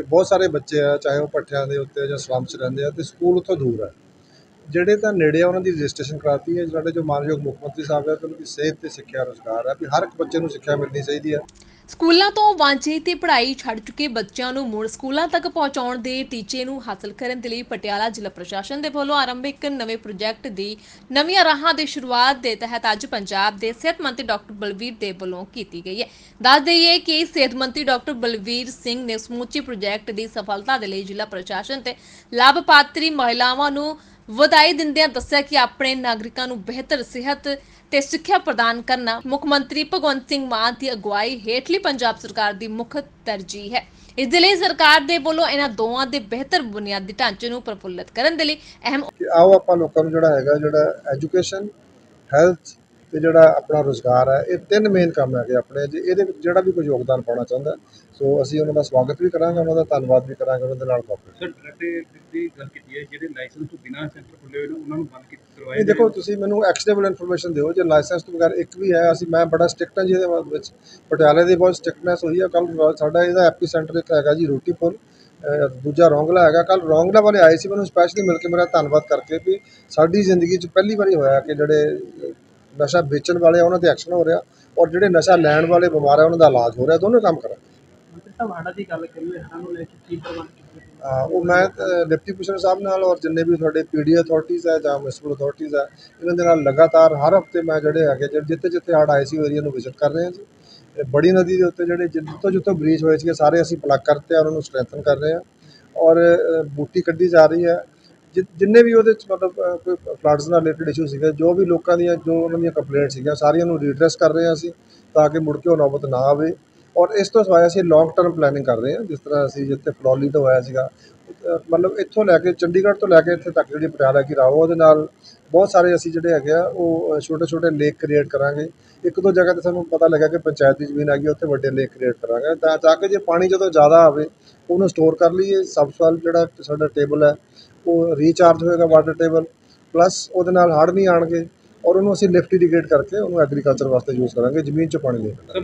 ਬਹੁਤ ਸਾਰੇ ਬੱਚੇ ਆ, ਚਾਹੇ ਉਹ ਭੱਠਿਆਂ ਦੇ ਉੱਤੇ ਜਾਂ ਸਲੰਮ 'ਚ ਰਹਿੰਦੇ ਆ ਅਤੇ ਸਕੂਲ ਉੱਥੋਂ ਦੂਰ ਹੈ ਜਿਹੜੇ ਤਾਂ ਨੇੜੇ ਆ, ਉਹਨਾਂ ਦੀ ਰਜਿਸਟ੍ਰੇਸ਼ਨ ਕਰਾਤੀ ਹੈ। ਸਾਡੇ ਜੋ ਮਾਨਯੋਗ ਮੁੱਖ ਮੰਤਰੀ ਸਾਹਿਬ ਹੈ, ਉਹਨਾਂ ਦੀ ਸਿਹਤ ਤੇ ਸਿੱਖਿਆ ਰੁਜ਼ਗਾਰ ਹੈ। ਵੀ ਹਰ ਇੱਕ ਬੱਚੇ ਨੂੰ ਸਿੱਖਿਆ ਮਿਲਣੀ ਚਾਹੀਦੀ ਹੈ। ਸਕੂਲਾਂ ਤੋਂ ਵਾਂਝੇ ਤੇ ਪੜ੍ਹਾਈ ਛੱਡ ਚੁੱਕੇ ਬੱਚਿਆਂ ਨੂੰ ਮੁੜ ਸਕੂਲਾਂ ਤੱਕ ਪਹੁੰਚਾਉਣ ਦੇ ਟੀਚੇ ਨੂੰ ਹਾਸਲ ਕਰਨ ਦੇ ਲਈ ਪਟਿਆਲਾ ਜ਼ਿਲ੍ਹਾ ਪ੍ਰਸ਼ਾਸਨ ਦੇ ਵੱਲੋਂ ਆਰੰਭ ਇੱਕ ਨਵੇਂ ਪ੍ਰੋਜੈਕਟ ਦੀ ਨਵੀਆਂ ਰਾਹਾਂ ਦੀ ਸ਼ੁਰੂਆਤ ਦੇ ਤਹਿਤ ਅੱਜ ਪੰਜਾਬ ਦੇ ਸਿਹਤ ਮੰਤਰੀ ਡਾਕਟਰ ਬਲਵੀਰ ਦੇ ਵੱਲੋਂ ਕੀਤੀ ਗਈ ਹੈ। ਦੱਸ ਦਈਏ ਕਿ ਸਿਹਤ ਮੰਤਰੀ ਡਾਕਟਰ ਬਲਵੀਰ ਸਿੰਘ ਨੇ ਸਮੁੱਚੇ ਪ੍ਰੋਜੈਕਟ ਦੀ ਸਫਲਤਾ ਦੇ ਲਈ ਜ਼ਿਲ੍ਹਾ ਪ੍ਰਸ਼ਾਸਨ ਤੇ ਲਾਭਪਾਤਰੀ ਮਹਿਲਾਵਾਂ ਨੂੰ ਵਧਾਈ ਦਿੰਦਿਆਂ ਦੱਸਿਆ ਕਿ ਆਪਣੇ ਨਾਗਰਿਕਾਂ ਨੂੰ ਬਿਹਤਰ ਸਿਹਤ ਤੇ ਸਿੱਖਿਆ ਪ੍ਰਦਾਨ ਕਰਨਾ ਮੁੱਖ ਮੰਤਰੀ ਭਗਵੰਤ ਸਿੰਘ ਮਾਨ ਦੀ ਅਗਵਾਈ ਹੇਠਲੀ ਪੰਜਾਬ ਸਰਕਾਰ ਦੀ ਮੁੱਖ ਤਰਜੀਹ ਹੈ। ਇਸ ਦੇ ਲਈ ਸਰਕਾਰ ਦੇ ਵੱਲੋਂ ਇਹਨਾਂ ਦੋਵਾਂ ਦੇ ਬਿਹਤਰ ਬੁਨਿਆਦੀ ਢਾਂਚੇ ਨੂੰ ਪ੍ਰਫੁੱਲਤ ਕਰਨ ਦੇ ਲਈ ਅਹਿਮ ਆਓ ਆਪਾਂ ਲੋਕਾਂ ਨੂੰ ਜਿਹੜਾ ਹੈਗਾ, ਜਿਹੜਾ ਐਜੂਕੇਸ਼ਨ ਹੈਲਥ ਤੇ ਜਿਹੜਾ ਆਪਣਾ ਰੋਜ਼ਗਾਰ ਹੈ ਇਹ ਤਿੰਨ ਮੇਨ ਕੰਮ ਹੈਗੇ ਆਪਣੇ। ਜੇ ਇਹਦੇ ਵਿੱਚ ਜਿਹੜਾ ਵੀ ਕੋਈ ਯੋਗਦਾਨ ਪਾਉਣਾ ਚਾਹੁੰਦਾ ਸੋ ਅਸੀਂ ਉਹਨਾਂ ਦਾ ਸਵਾਗਤ ਵੀ ਕਰਾਂਗੇ ਉਹਨਾਂ ਦਾ ਧੰਨਵਾਦ ਵੀ ਕਰਾਂਗੇ ਉਹਨਾਂ ਦੇ ਨਾਲ ਕੋਆਪਰੇਟ ਸਰ ਡਾਇਰੈਕਟ ਦੀ ਗੱਲ ਕੀਤੀ ਹੈ ਜਿਹੜੇ ਲਾਇਸੈਂਸ ਤੋਂ ਬਿਨਾਂ ਸੈਂਟਰ ਖੁੱਲੇ ਹੋਏ ਨੇ ਉਹਨਾਂ ਨੂੰ ਬੰਦ ਕਰਵਾਇਆ ਇਹ ਦੇਖੋ ਤੁਸੀਂ ਮੈਨੂੰ ਐਕਸਟੇਬਲ ਇਨਫੋਰਮੇਸ਼ਨ ਦਿਓ। ਜੇ ਲਾਇਸੈਂਸ ਤੋਂ ਬਗੈਰ ਇੱਕ ਵੀ ਹੈ ਅਸੀਂ ਮੈਂ ਬੜਾ ਸਟ੍ਰਿਕਟ ਹਾਂ ਜੀ ਇਹਦੇ ਬਾਰੇ ਵਿੱਚ। ਪਟਿਆਲੇ ਦੀ ਬਹੁਤ ਸਟ੍ਰਿਕਟਨੈਸ ਹੋਈ ਹੈ ਕੱਲ ਸਾਡਾ ਇਹਦਾ ਐਪੀ ਸੈਂਟਰ ਇੱਕ ਹੈਗਾ ਜੀ ਰੋਟੀਪੁਰ। ਦੂਜਾ ਰੌਂਗਲਾ ਹੈਗਾ। ਕੱਲ ਰੌਂਗਲਾ ਵਾਲੇ ਆਏ ਸੀ ਮੈਨੂੰ ਸਪੈਸ਼ਲੀ ਮਿਲ ਕੇ ਮੇਰਾ ਧੰਨਵਾਦ ਕਰਕੇ ਵੀ ਸਾਡੀ ਜ਼ਿੰਦਗੀ 'ਚ ਪਹਿਲੀ ਵਾਰੀ ਹੋਇਆ ਕਿ ਜਿਹੜੇ ਨਸ਼ਾ ਵੇਚਣ ਵਾਲੇ ਆ ਉਹਨਾਂ ਤੇ ਐਕਸ਼ਨ ਹੋ ਰਿਹਾ ਔਰ ਜਿਹੜੇ ਨਸ਼ਾ ਲੈਣ ਵਾਲੇ ਬਿਮਾਰ ਆ ਉਹਨਾਂ ਦਾ ਇਲਾਜ ਹੋ ਰਿਹਾ ਦੋਨੋਂ ਕੰਮ ਕਰਾਂ ਮੰਤਰੀ ਸਾਹਿਬ ਹੜਾ ਦੀ ਗੱਲ ਕਰੀਏ ਹੜਾਂ ਨੂੰ ਲੈ ਕੇ ਕੀ ਪ੍ਰਬੰਧ ਕੀਤੇ ਅਹ ਉਹ ਮੈਂ ਡਿਪਟੀ ਕਮਿਸ਼ਨਰ ਸਾਹਿਬ ਨਾਲ ਔਰ ਜਿੰਨੇ ਵੀ ਤੁਹਾਡੇ ਪੀਡੀ ਅਥਾਰਟੀਜ਼ ਹੈ ਜਾਂ ਮਿਊਨਿਸਪਲ ਅਥਾਰਟੀਜ਼ ਹੈ ਇਹਨਾਂ ਦੇ ਨਾਲ ਲਗਾਤਾਰ ਹਰ ਹਫ਼ਤੇ ਮੈਂ ਜਿਹੜੇ ਹੈਗੇ ਜਿੱਥੇ ਜਿੱਥੇ ਹੜ੍ਹ ਆਏ ਸੀ ਏਰੀਆ ਨੂੰ ਵਿਜ਼ਿਟ ਕਰ ਰਹੇ ਹਾਂ ਜੀ। ਬੜੀ ਨਦੀ ਦੇ ਉੱਤੇ ਜਿਹੜੇ ਜਿੱਥੋਂ ਜਿੱਥੋਂ ਬ੍ਰੀਚ ਹੋਏ ਸੀ ਸਾਰੇ ਅਸੀਂ ਪਲੱਗ ਕਰਤੇ ਆ ਉਹਨਾਂ ਨੂੰ ਸਟਰੈਂਥਨ ਕਰ ਰਹੇ ਹਾਂ ਔਰ ਬੂਟੀ ਕੱਢੀ ਜਾ ਰਹੀ ਹੈ। ਜਿੰਨੇ ਵੀ ਉਹਦੇ ਚ ਮਤਲਬ ਕੋਈ ਫਲੱਡਸ ਨਾਲ ਰਿਲੇਟਡ ਇਸ਼ੂ ਸੀਗੇ, ਜੋ ਵੀ ਲੋਕਾਂ ਦੀਆਂ, ਜੋ ਉਹਨਾਂ ਦੀਆਂ ਕੰਪਲੇਂਟ ਸੀਗੀਆਂ, ਸਾਰੀਆਂ ਨੂੰ ਰੀਡਰੈਸ ਕਰ ਰਹੇ ਹਾਂ ਅਸੀਂ, ਤਾਂ ਕਿ ਮੁੜ ਕੇ ਉਹ ਨੌਬਤ ਨਾ ਆਵੇ। ਔਰ ਇਸ ਤੋਂ ਸਿਵਾਏ ਅਸੀਂ ਲੌਂਗ ਟਰਮ ਪਲੈਨਿੰਗ ਕਰ ਰਹੇ ਹਾਂ, ਜਿਸ ਤਰ੍ਹਾਂ ਅਸੀਂ ਜਿੱਥੇ ਫਲੌਲੀ ਤੋਂ ਹੋਇਆ ਸੀਗਾ ਮਤਲਬ ਇੱਥੋਂ ਲੈ ਕੇ ਚੰਡੀਗੜ੍ਹ ਤੋਂ ਲੈ ਕੇ ਇੱਥੇ ਤੱਕ ਜਿਹੜੀ ਪਟਿਆਲਾ ਕੀ ਰਾਓ, ਉਹਦੇ ਨਾਲ ਬਹੁਤ ਸਾਰੇ ਅਸੀਂ ਜਿਹੜੇ ਹੈਗੇ ਆ, ਉਹ ਛੋਟੇ ਛੋਟੇ ਲੇਕ ਕ੍ਰੀਏਟ ਕਰਾਂਗੇ। ਇੱਕ ਦੋ ਜਗ੍ਹਾ ਤੇ ਸਾਨੂੰ ਪਤਾ ਲੱਗਾ ਕਿ ਪੰਚਾਇਤ ਦੀ ਜ਼ਮੀਨ ਆ ਗਈ ਉੱਥੇ ਵੱਡੇ ਲੇਕ ਕ੍ਰੀਏਟ ਕਰਾਂਗੇ। ਤਾਂ ਤਾਂ ਕਿ ਜੇ ਪਾਣੀ ਜਦੋਂ ਜ਼ਿਆਦਾ ਆਵੇ, ਉਹਨੂੰ ਸਟੋਰ ਕਰ ਲਈਏ। ਸਬਸੋਇਲ ਜਿਹੜਾ ਸਾਡਾ ਟੇਬਲ ਹੈ, ਉਹ ਰੀਚਾਰਜ ਹੋਏਗਾ ਵਾਟਰ ਟੇਬਲ ਪਲੱਸ ਉਹਦੇ ਨਾਲ ਹੜ੍ਹ ਨਹੀਂ ਆਣਗੇ ਔਰ ਉਹਨੂੰ ਅਸੀਂ ਲਿਫਟ ਇਰੀਗੇਟ ਕਰਕੇ ਉਹਨੂੰ ਐਗਰੀਕਲਚਰ ਵਾਸਤੇ ਯੂਜ਼ ਕਰਾਂਗੇ, ਜ਼ਮੀਨ 'ਚ ਪਾਣੀ ਲੈ